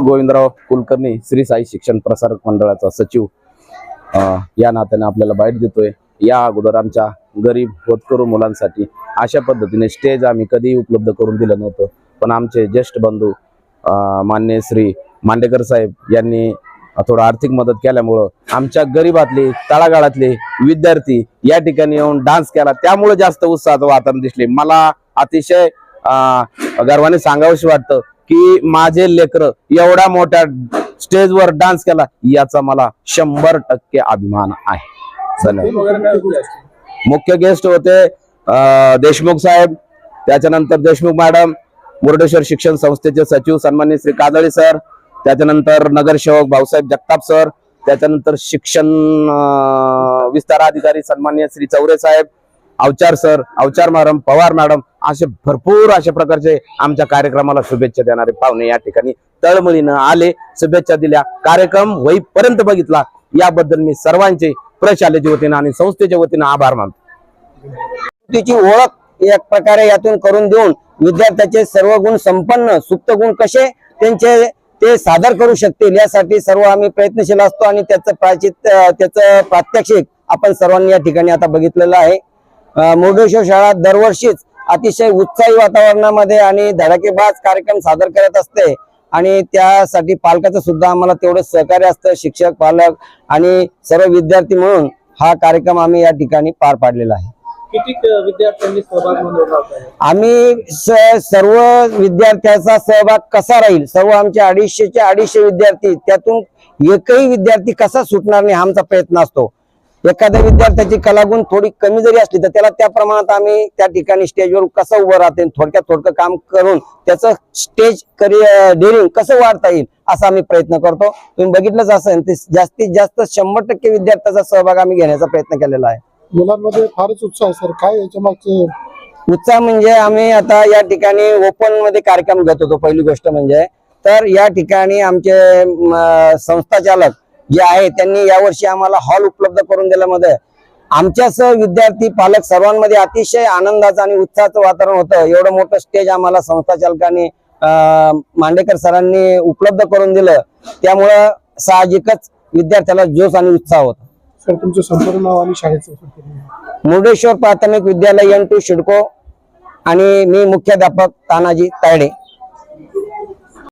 गोविंदराव कुलकर्णी श्री साई शिक्षण प्रसारक मंडळाचा सचिव. या नात्याने आपल्याला बाईट देतोय. या अगोदर आमच्या गरीब होतकरू मुलांसाठी अशा पद्धतीने स्टेज आम्ही कधीही उपलब्ध करून दिलं नव्हतं. पण आमचे ज्येष्ठ बंधू मान्य श्री मांडेकर साहेब यांनी थोडं आर्थिक मदत केल्यामुळं आमच्या गरीबातले तळागाळातले विद्यार्थी या ठिकाणी येऊन डान्स केला. त्यामुळे जास्त उत्साहाचं वातावरण दिसले. मला अतिशय गर्वाने सांगावंशी वाटतं की माझे लेकर एवढ्या मोठ्या स्टेजवर डान्स केला याचा मला शंभर टक्के अभिमान आहे. चला. मुख्य गेस्ट होते देशमुख साहेब त्याच्यानंतर देशमुख मॅडम मुर्डेश्वर शिक्षण संस्थेचे सचिव सन्मान्य श्री काजळी सर त्याच्यानंतर नगरसेवक भाऊसाहेब जगताप सर त्याच्यानंतर शिक्षण विस्तार अधिकारी सन्मान्य श्री चौरे साहेब Avchar sir Avchar madam Pawar madam असे भरपूर अशा प्रकारचे आमच्या कार्यक्रमाला शुभेच्छा देणारे पाहुणे या ठिकाणी तळमळीनं आले शुभेच्छा दिल्या. कार्यक्रम होईपर्यंत बघितला. याबद्दल मी सर्वांचे प्रशालेच्या वतीनं आणि संस्थेच्या वतीनं आभार मानतो. तिची ओळख एक प्रकारे यातून करून देऊन विद्यार्थ्याचे सर्व गुण संपन्न सुप्त गुण कसे त्यांचे ते सादर करू शकतील यासाठी सर्व आम्ही प्रयत्नशील असतो आणि त्याचं प्राचित त्याचं प्रात्यक्षिक आपण सर्वांनी या ठिकाणी आता बघितलेलं आहे. मुर्डेश्वर शाळा दरवर्षीच अतिशय उत्साही वातावरणामध्ये आणि धडाकेबाज कार्यक्रम सादर करत असते. आणि त्यासाठी पालकाचं सुद्धा आम्हाला तेवढं सहकार्य असतं शिक्षक पालक आणि सर्व विद्यार्थी म्हणून हा कार्यक्रम आम्ही या ठिकाणी पार पाडलेला आहे. किती क- विद्यार्थ्यांनी सहभाग नोंदवला होता? आम्ही सर्व विद्यार्थ्याचा सहभाग कसा राहील सर्व आमचे अडीचशेचे अडीचशे विद्यार्थी त्यातून एकही विद्यार्थी कसा सुटणार नाही हा आमचा प्रयत्न असतो. एखाद्या विद्यार्थ्याची कलागुण थोडी कमी जरी असली तर त्याला त्या प्रमाणात आम्ही त्या ठिकाणी स्टेजवर कसं उभं राहते थोडक्यात थोडकं काम करून त्याचं स्टेज करिअर डेअरिंग कसं वाढता येईल असा आम्ही प्रयत्न करतो. तुम्ही बघितलंच असेल ते जास्तीत जास्त शंभर टक्के विद्यार्थ्याचा सहभाग आम्ही घेण्याचा प्रयत्न केलेला आहे. मुलांमध्ये फारच उत्साह आहे सर. काय याच्या मागचे? उत्साह म्हणजे आम्ही आता या ठिकाणी ओपनमध्ये कार्यक्रम घेत होतो पहिली गोष्ट म्हणजे. तर या ठिकाणी आमचे म, संस्थाचालक जे आहे त्यांनी यावर्षी आम्हाला हॉल उपलब्ध करून दिल्यामध्ये आमच्यासह विद्यार्थी पालक सर्वांमध्ये अतिशय आनंदाचं आणि उत्साहाचं वातावरण होतं. एवढं मोठं स्टेज आम्हाला संस्थाचालकांनी अं, मांडेकर सरांनी उपलब्ध करून दिलं. त्यामुळं साहजिकच विद्यार्थ्याला जोश आणि उत्साह होता. सर तुमचं संपूर्ण नाव आणि शाळेचं. मुर्डेश्वर प्राथमिक विद्यालय एन टू शिडको आणि मी मुख्याध्यापक तानाजी तायडे.